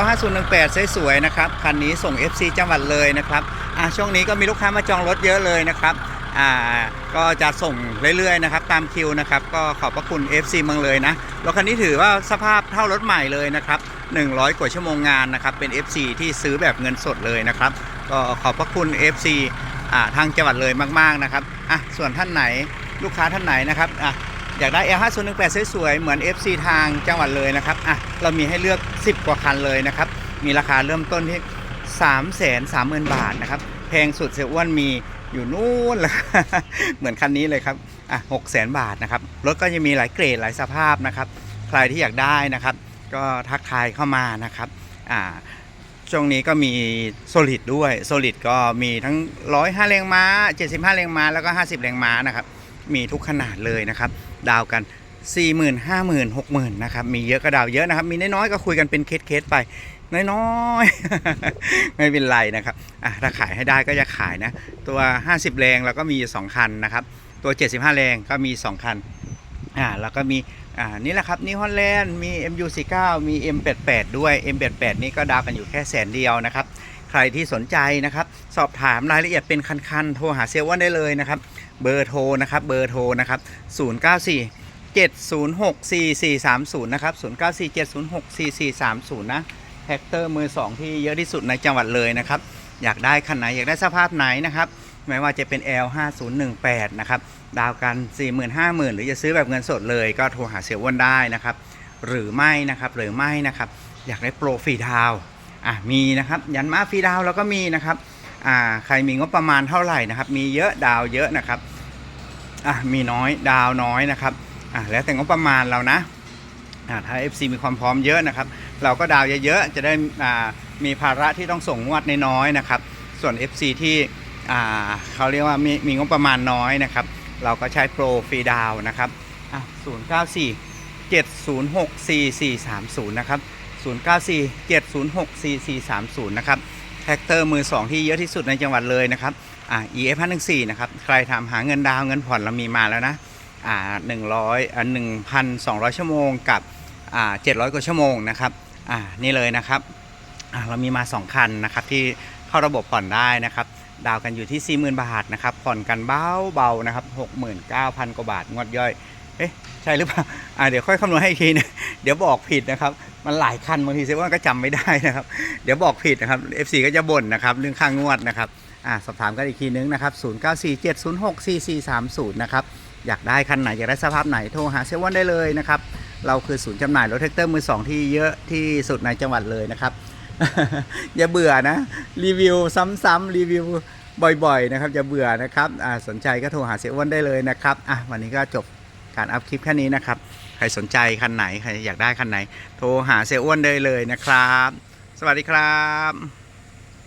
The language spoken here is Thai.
L 5 0 1 8สวยๆนะครับคันนี้ส่ง FC จังหวัดเลยนะครับอะช่วงนี้ก็มีลูกค้ามาจองรถเยอะเลยนะครับอ่าก็จะส่งเรื่อยๆนะครับตามคิวนะครับก็ขอบพระคุณ FC เมืองเลยนะรถคันนี้ถือว่าสภาพเท่ารถใหม่เลยนะครับ100 กว่าชั่วโมงงานนะครับเป็น FC ที่ซื้อแบบเงินสดเลยนะครับก็ขอบพระคุณ FC อ่าทางจังหวัดเลยมากๆนะครับอะส่วนท่านไหนลูกค้าท่านไหนนะครับอะ อยากได้ L 5 0 1 8สวยๆเหมือน FC ทางจังหวัดเลยนะครับอะเรามีให้เลือก 10 กว่าคันเลยนะครับ มีราคาเริ่มต้นที่ 3 3 0 0 0 0 บาทนะครับ แพงสุดเซลอ้วนมีอยู่นู่นเลยเหมือนคันนี้เลยครับอะ6 0 0 0 0บาทนะครับ รถก็จะมีหลายเกรดหลายสภาพนะครับ ใครที่อยากได้นะครับ ก็ทักทายเข้ามานะครับอ่าช่วงนี้ก็มีโซลิดด้วยโซลิดก็มีทั้ง 105 แรงม้า 75 แรงม้า แล้วก็ 50 แรงม้านะครับ มีทุกขนาดเลยนะครับ ดาวกัน 4 0 0 0 0 5 0 0 0 0 6 0,000นะครับมีเยอะก็ดาวเยอะนะครับ มีน้อยๆก็คุยกันเป็นเคสๆไปน้อยๆ ไม่เป็นไรนะครับอะถ้าขายให้ได้ก็จะขายนะ ตัว 50 แรงเราก็มี 2 คันนะครับ ตัว 75 แรงก็มี 2 คันอ่าแล้วก็มีอ่านี่แหละครับนี่ฮอลแลนด์มี MU49 มี M88 ด้วย M88 นี่ก็ดาวกันอยู่แค่แสนเดียวนะครับ รที่สนใจนะครับ สอบถามรายละเอียดเป็นคันๆ โทรหาเซลล์วันได้เลยนะครับ เบอร์โทรนะครับ เบอร์โทรนะครับ 094 706 4430 นะครับ 094 706 4430 นะแท็กเตอร์มือ 2 ที่เยอะที่สุดในจังหวัดเลยนะครับ อยากได้คันไหน อยากได้สภาพไหนนะครับ ไม่ว่าจะเป็น L 5018 นะครับ ดาวกัน40,000 50,000 หรือจะซื้อแบบเงินสดเลย ก็โทรหาเสียอ้วนได้นะครับ หรือไม่นะครับ หรือไม่นะครับ อยากได้โปรฟรีดาว อะมีนะครับยันมาฟรีดาวน์เราก็มีนะครับอ่าใครมีงบประมาณเท่าไหร่นะครับ มีเยอะดาวเยอะนะครับอะมีน้อยดาวน้อยนะครับอะแล้วแต่งบประมาณเรานะอ่าถ้า FC มีความพร้อมเยอะนะครับ เราก็ดาวเยอะๆจะได้อ่ามีภาระที่ต้องส่งงวดน้อยๆนะครับ ส่วน FC ที่อ่าเขาเรียกว่ามีมีงบประมาณน้อยนะครับ เราก็ใช้โปรฟรีดาวน์นะครับอะ094 706 4430 นะครับ 094 706 4430 นะครับแท็กเตอร์มือ 2 ที่เยอะที่สุดในจังหวัดเลยนะครับอ่า EF 514นะครับ ใครทำหาเงินดาวเงินผ่อนเรามีมาแล้วนะอ่า100อ่า1,200 ชั่วโมงกับอ่า700 กว่าชั่วโมงนะครับอ่านี่เลยนะครับอ่าเรามีมา 2 คันนะครับที่เข้าระบบผ่อนได้นะครับดาวกันอยู่ที่ 40,000 บาทนะครับผ่อนกันเบาเบาๆนะครับ 69,000 กว่าบาทงวดย่อย เอ๊ะใช่หรือเปล่าอ่าเดี๋ยวค่อยคำนวณให้อีกทีนะเดี๋ยวบอกผิดนะครับ มันหลายคันบางทีเซว่าก็จำไม่ได้นะครับ เดี๋ยวบอกผิดนะครับ FC ก็จะบ่นนะครับเรื่องค่างวดนะครับอ่าสอบถามกันอีกทีนึงนะครับ0947064430นะครับอยากได้คันไหนอยากได้สภาพไหนโทรหาเซเว่นได้เลยนะครับเราคือศูนย์จำหน่ายรถแท็กเตอร์มือสองที่เยอะที่สุดในจังหวัดเลยนะครับอย่าเบื่อนะ รีวิวซ้ำๆรีวิวบ่อยๆนะครับอย่าเบื่อนะครับสนใจก็โทรหาเซเว่นได้เลยนะครับอะวันนี้ก็จบ การอัพคลิปแค่นี้นะครับ ใครสนใจคันไหน ใครอยากได้คันไหน โทรหาเซอ้วนได้เลยนะครับ สวัสดีครับ